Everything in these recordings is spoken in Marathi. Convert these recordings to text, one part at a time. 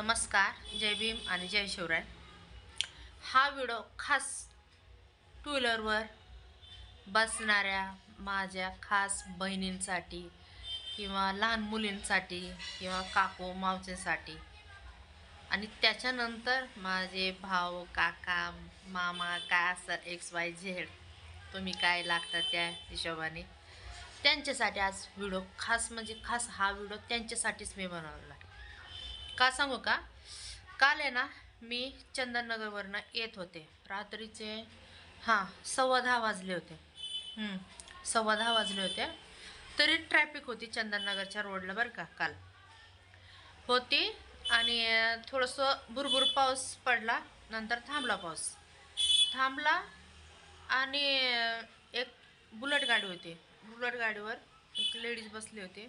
नमस्कार जय भीम आणि जय शिवराय. हा व्हिडिओ खास टू व्हीलरवर बसणाऱ्या माझ्या खास बहिणींसाठी किंवा लहान मुलींसाठी किंवा काकू मावशींसाठी आणि त्याच्यानंतर माझे भाऊ काका मामा काय असं एक्स वाय झेड तुम्ही काय लागतात त्या हिशोबाने. त्यांच्यासाठी आज व्हिडिओ खास म्हणजे खास हा व्हिडिओ त्यांच्यासाठीच मी बनवला का सांगू का? काल आहे ना मी चंदननगरवरनं येत होते. रात्रीचे हां सव्वा दहा वाजले होते. सव्वा दहा वाजले होते. तरी ट्रॅफिक होती चंदननगरच्या रोडला बरं का काल. होती आणि थोडंसं भुरभुर पाऊस पडला नंतर थांबला पाऊस. थांबला आणि एक बुलट गाडी होती. बुलट गाडीवर एक लेडीज बसली होती.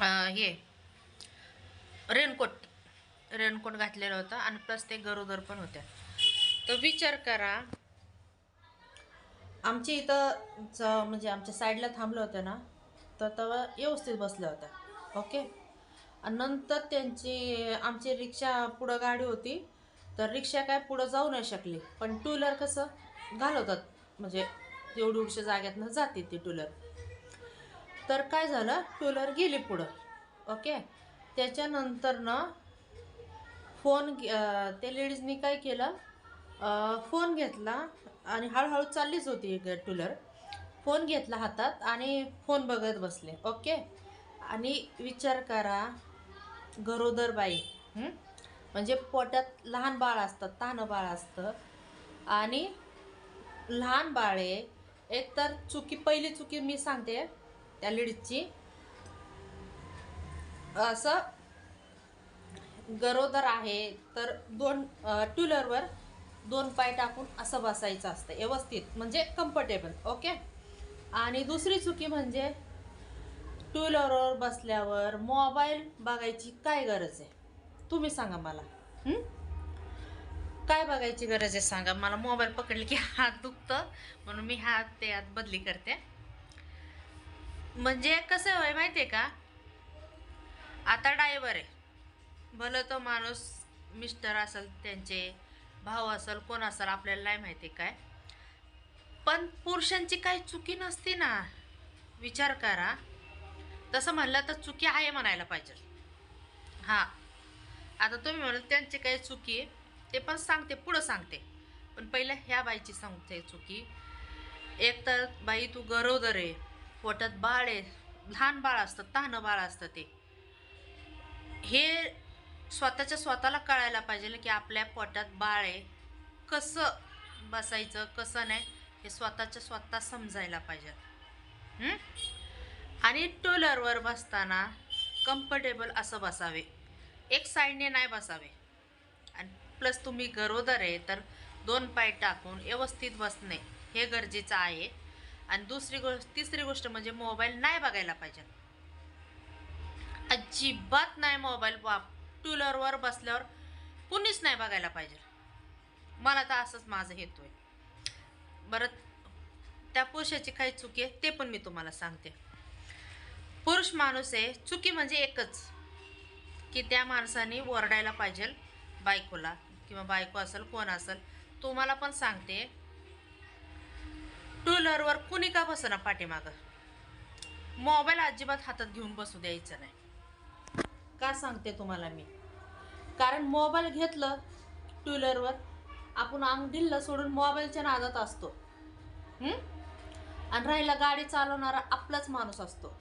हे रेनकोट रेनकोट घातलेला होता आणि प्लस ते गरोदर पण होत्या. तर विचार करा आमच्या इथं म्हणजे आमच्या साईडला थांबलं होतं ना तर तेव्हा व्यवस्थित बसल्या होत्या. ओके आणि नंतर त्यांची आमची रिक्षा पुढं गाडी होती तर रिक्षा काय पुढं जाऊ नाही शकली. पण टू व्हीलर कसं घालवतात. म्हणजे एवढी उडशा जाग्यातनं जाते ती टू व्हीलर तर काय झालं? टू व्हीलर गेली पुढं. ओके त्याच्यानंतर ना फोन घे- त्या लेडीजनी काय केलं? फोन घेतला आणि हळूहळू चाललीच होती टूलर फोन घेतला हातात आणि फोन बघत बसले ओके आणि विचार करा गरोदर बाई म्हणजे पोटात लहान बाळ असतं तानं बाळ असतं. आणि लहान बाळे एकतर चुकी पहिली चुकी मी सांगते त्या लेडीजची असं गरोदर आहे तर दोन टू व्हीलरवर दोन पाय टाकून असं बसायचं असतं व्यवस्थित म्हणजे कम्फर्टेबल ओके आणि दुसरी चुकी म्हणजे टू व्हीलरवर बसल्यावर मोबाईल बघायची काय गरज आहे? तुम्ही सांगा मला. काय बघायची गरज आहे सांगा? मला मोबाईल पकडले की हात दुखतं म्हणून मी हात ते हात बदली करते. म्हणजे कसं आहे माहिती आहे का? आता डायव्हर आहे. भलं तो माणूस मिस्टर असेल त्यांचे भाऊ असेल कोण असेल आपल्याला नाही माहिती काय. पण पुरुषांची काही चुकी नसती ना. विचार करा. तसं म्हणलं तर चुकी आहे म्हणायला पाहिजे. हां. आता तुम्ही म्हणाल त्यांची काही चुकी आहे, ते पण सांगते पुढं सांगते. पण पहिलं ह्या बाईची सांगते चुकी. एक तर बाई तू गरोदर आहे. पोटात बाळ आहे. लहान बाळ असतं तहानं बाळ असतं ते. हे स्वतःच्या स्वतःला कळायला पाहिजे की आपल्या पोटात बाळ आहे. कसं बसायचं कसं नाही हे स्वतःच्या स्वतः समजायला पाहिजे. आणि टू व्हीलरवर बसताना कम्फर्टेबल असं बसावे. एक साईडने नाही बसावे. आणि प्लस तुम्ही गरोदर आहे तर दोन पाय टाकून व्यवस्थित बसणे हे गरजेचं आहे. आणि दुसरी गोष्ट तिसरी गोष्ट म्हणजे मोबाईल नाही बघायला पाहिजे. अजिबात नाही मोबाईल वाप टूलरवर बसल्यावर कुणीच नाही बघायला पाहिजे. मला तर असंच माझं हेतू आहे बरं त्या पुरुषाची काही चुकी आहे ते पण मी तुम्हाला सांगते. पुरुष माणूस आहे चुकी म्हणजे एकच. की त्या माणसाने ओरडायला पाहिजे बायकोला. किंवा बायको असेल कोण असेल तुम्हाला पण सांगते. टू व्हीलरवर कुणी का बसना पाठीमागं? मोबाईल अजिबात हातात घेऊन बसू द्यायचं नाही. का सांगते तुम्हाला मी? कारण मोबाईल घेतलं टू व्हीलरवर आपण अंग ढिल्लं सोडून मोबाईलच्या नादात असतो. आणि राहिला गाडी चालवणारा आपलाच माणूस असतो.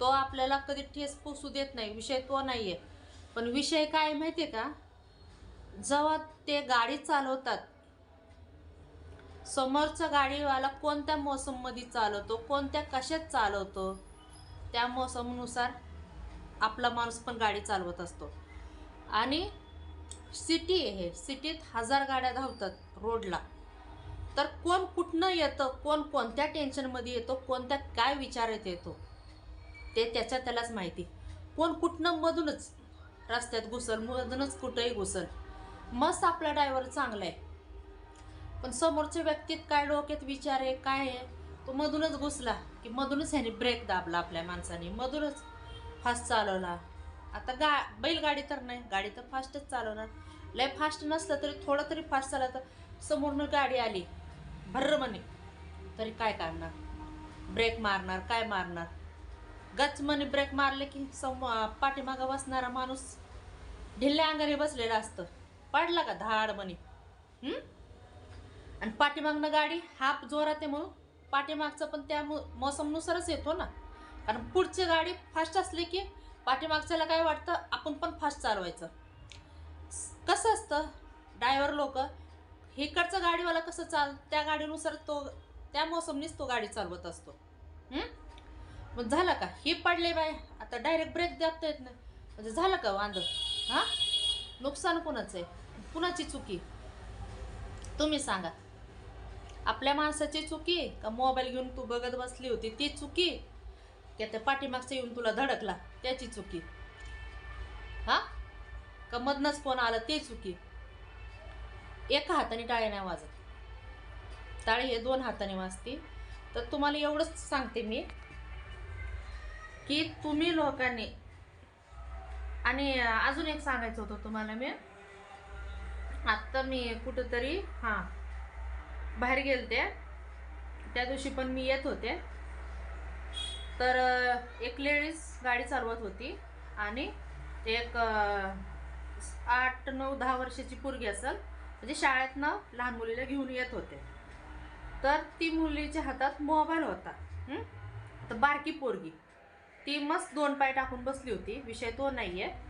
तो आपल्याला कधी ठेस पोसू देत नाही विषय तो नाही आहे पण विषय काय माहिती आहे का? जेव्हा ते गाडी चालवतात समोरचा गाडीवाला कोणत्या मोसममध्ये चालवतो कोणत्या कशात चालवतो त्या मोसमनुसार आपला माणूस पण गाडी चालवत असतो. आणि सिटी आहे सिटीत हजार गाड्या धावतात रोडला तर कोण कुठनं येतं कोण कोणत्या टेन्शनमध्ये येतो कोणत्या काय विचारात येतो ते त्याच्या त्यालाच माहिती. कोण कुठनं मधूनच रस्त्यात घुसल मधूनच कुठंही घुसल. मस्त आपला ड्रायव्हर चांगला आहे. पण समोरच्या व्यक्तीत काय डोक्यात विचार आहे काय आहे तो मधूनच घुसला की मधूनच ह्याने ब्रेक दाबला आपल्या माणसाने मधूनच. फास्ट चालवला आता गा बैलगाडी तर नाही गाडी तर फास्टच चालवणार. लय फास्ट नसलं तरी थोडं तरी फास्ट चाललं तर समोरनं गाडी आली भर्र म्हणे. तरी काय करणार? ब्रेक मारणार काय मारणार? गच म्हणे ब्रेक मारले की सम पाठीमागं बसणारा माणूस ढिल्ल्या अंगाने बसलेला असतं. पडला का धाड म्हणे? आणि पाठीमागनं गाडी हाप जोरात आहे म्हणून पाठीमागचं पण त्या मौसमनुसारच येतो ना. कारण पुढची गाडी फास्ट असली की पाठीमागच्याला काय वाटतं? आपण पण फास्ट चालवायचं. कसं असतं? ड्रायव्हर लोक हिकडचं गाडीवाला कसं चाल? त्या गाडीनुसार तो त्या मोसमनीच तो गाडी चालवत असतो. मग झालं का? हे पडले बाय आता डायरेक्ट ब्रेक द्यापता येत नाही. म्हणजे झालं का वांद हां? नुकसान कुणाचं आहे कुणाची चुकी? तुम्ही सांगा. आपल्या माणसाची चुकी? का मोबाईल घेऊन तू बघत बसली होती ती चुकी? की त्या पाठीमागचं येऊन तुला धडकला त्याची चुकी. हा? का मधनच फोन आला ते चुकी. एका हाताने टाळे नाही वाजत. टाळे हे दोन हाताने वाजते तर तुम्हाला एवढंच सांगते मी की तुम्ही लोकांनी आणि अजून एक सांगायचं होतं तुम्हाला मी. आत्ता मी कुठंतरी हां बाहेर गेलते. त्या दिवशी पण मी येत होते. तर एक लेडीज गाडी चालवत होती आणि एक आठ नऊ दहा वर्षाची पोरगी असेल. म्हणजे शाळेतनं लहान मुलीला घेऊन येत होते. तर ती मुलीच्या हातात मोबाईल होता. तर बारकी पोरगी. ती मस्त दोन पाय टाकून बसली होती. विषय तो नाही आहे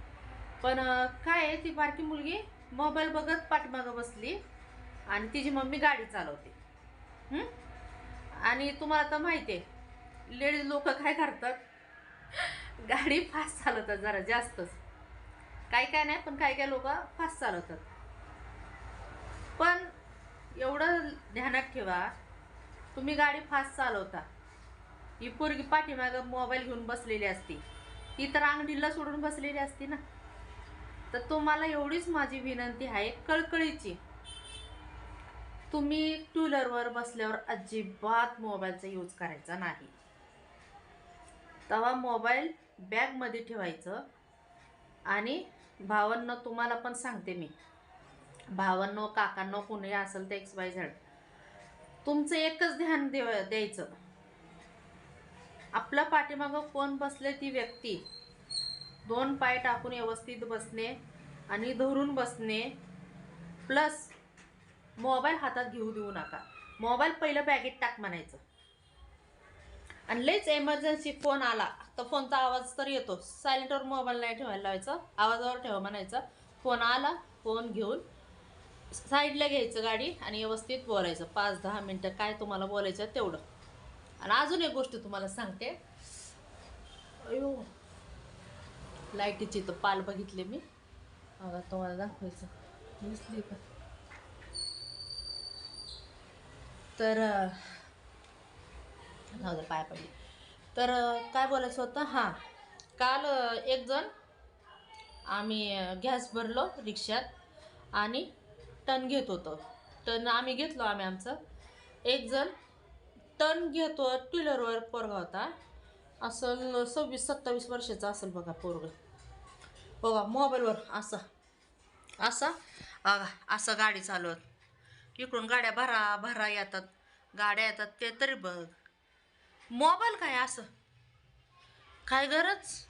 पण काय आहे ती बारकी मुलगी? मोबाईल बघत पाठीमागं बसली आणि तिची मम्मी गाडी चालवते. आणि तुम्हाला तर माहिती आहे लेडीज लोक काय करतात? गाडी फास्ट चालवतात जरा जास्तच. काय काय नाही पण काय काय लोक फास्ट चालवतात. पण एवढं ध्यानात ठेवा तुम्ही गाडी फास्ट चालवता. ही पोरगी पाठीमागं मोबाईल घेऊन बसलेली असती. ती तर अंगडीला सोडून बसलेली असती ना. तर तुम्हाला एवढीच माझी विनंती आहे कळकळीची. तुम्ही टू व्हीलरवर बसल्यावर अजिबात मोबाईलचा यूज करायचा नाही. तेव्हा मोबाईल बॅगमध्ये ठेवायचं. आणि भावांनं तुम्हाला पण सांगते मी. भावांनो काकांनो कोणी असेल ते एक्स वाय झेड तुमचं एकच ध्यान देव द्यायचं. आपल्या पाठीमागं कोण बसले ती व्यक्ती? दोन पाय टाकून व्यवस्थित बसणे आणि धरून बसणे. प्लस मोबाईल हातात घेऊ देऊ नका. मोबाईल पहिलं बॅगेत टाक म्हणायचं. आणि लईच एमर्जन्सी फोन आला. तर फोनचा आवाज तर येतो. सायलेंटवर मोबाईल नाही ठेवायला लावायचं. आवाजावर ठेवा म्हणायचं. फोन आला फोन घेऊन साईडला घ्यायचं गाडी आणि व्यवस्थित बोलायचं. पाच दहा मिनटं काय तुम्हाला बोलायचं तेवढं. आणि अजून एक गोष्ट तुम्हाला सांगते. अयो लाईटीची तर पाल बघितले मी. बघा तुम्हाला दाखवायचं. दिसली का? तर जाऊ दे पाय पडली. तर काय बोलायचं होतं? हां. काल एक जण आम्ही गॅस भरलो रिक्षात आणि टन घेत होतो. टन आम्ही घेतलो आम्ही आमचं. एक जण टन घेतो टू व्हीलरवर पोरगा होता. असं सव्वीस सत्तावीस वर्षाचा असेल बघा पोरग. बघा मोबाईलवर असा असा असं गाडी चालवत. इकडून गाड्या भरा भरा येतात. गाड्या येतात ते तरी बघ. मोबाईल काय असं? काय गरज?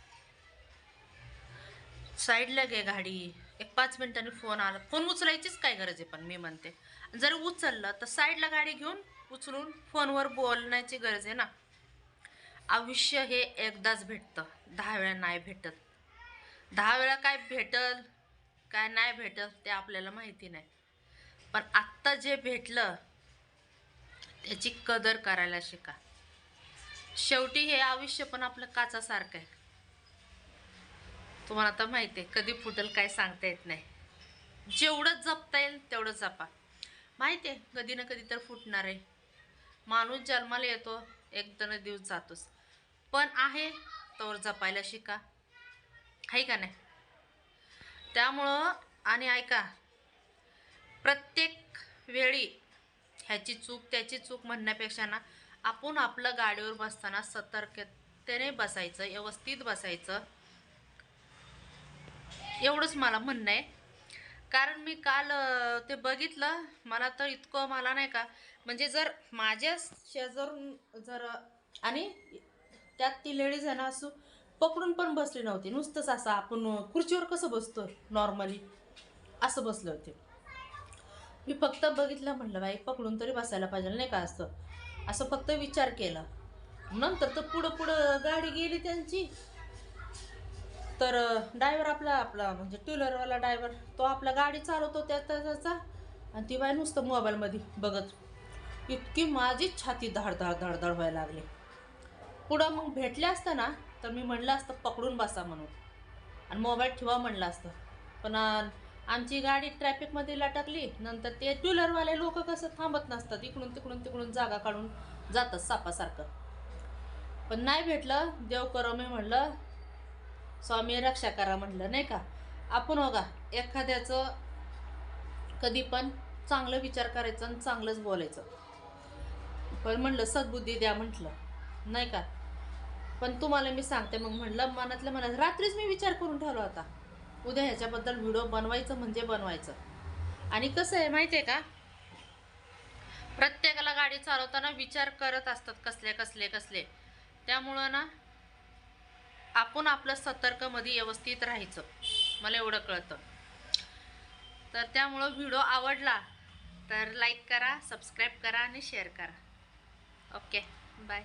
साईडला घे गाडी. एक पाच मिनिटांनी फोन आला. फोन उचलायचीच काय गरज आहे पण मी म्हणते. जर उचललं तर साईडला गाडी घेऊन उचलून फोनवर बोलण्याची गरज आहे ना. आयुष्य हे एकदाच भेटतं. दहा वेळा नाही भेटत. दहा वेळा काय भेटल काय नाही भेटत ते आपल्याला माहिती नाही. पण आत्ता जे भेटलं त्याची कदर करायला शिका. शेवटी हे आयुष्य पण आपलं काचासारखं आहे. तुम्हाला आता माहिती आहे कधी फुटल काय सांगता येत नाही. जेवढं जपता येईल तेवढं जपा. माहिती आहे कधी ना कधी तर फुटणार आहे. माणूस जन्माला येतो एक दोन दिवस जातोच. पण आहे तोवर जपायला शिका. आहे का नाही? त्यामुळं आणि ऐका प्रत्येक वेळी ह्याची चूक त्याची चूक म्हणण्यापेक्षा ना आपण आपलं गाडीवर बसताना सतर्कतेने बसायचं व्यवस्थित बसायचं. एवढंच मला म्हणणं आहे. कारण मी काल ते बघितलं मला तर इतकं मला नाही का म्हणजे जर माझ्या शेजारून जर आणि त्यात ती लेडीज आहे ना असू पकडून पण बसली नव्हती. नुसतंच असं आपण खुर्चीवर कसं बसतो? नॉर्मली असं बसले होते. मी फक्त बघितलं म्हटलं बाई पकडून तरी बसायला पाहिजे नाही का असं. असं फक्त विचार केला. नंतर तर पुढं पुढं गाडी गेली त्यांची. तर डायवर आपला आपला म्हणजे टू व्हीलरवाला तो आपला गाडी चालवतो त्या त्याचा. आणि ती बाय नुसतं मोबाईलमध्ये बघत. इतकी माझीच छाती धाड धाड धाड धाड व्हायला लागली. पुढं मग भेटले असतं ना तर मी म्हणलं असतं पकडून बसा म्हणून. आणि मोबाईल ठेवा म्हणलं असतं. पण आमची गाडी ट्रॅफिकमध्ये लटकली नंतर ते टू व्हीलरवाले लोक कसं थांबत नसतात इकडून तिकडून तिकडून जागा काढून जातात सापासारखं. पण नाही भेटलं देव करो मी म्हणलं स्वामी रक्षा करा म्हटलं नाही का? आपण बघा एखाद्याचं कधी पण चांगलं विचार करायचं आणि चांगलंच बोलायचं. पण म्हणलं सद्बुद्धी द्या म्हटलं नाही का? पण तुम्हाला मी सांगते मग म्हणलं मनातलं मनात रात्रीच मी विचार करून ठेवला होता. उद्या ह्याच्याबद्दल व्हिडिओ बनवायचं म्हणजे बनवायचं. आणि कसं आहे माहिती आहे का? प्रत्येकाला गाडी चालवताना विचार करत असतात कसले कसले कसले. त्यामुळं ना आपण आपलं सतर्कमध्ये व्यवस्थित राहायचं. मला एवढं कळतं. तर त्यामुळं व्हिडिओ आवडला तर लाईक करा सबस्क्राईब करा आणि शेअर करा. Okay bye.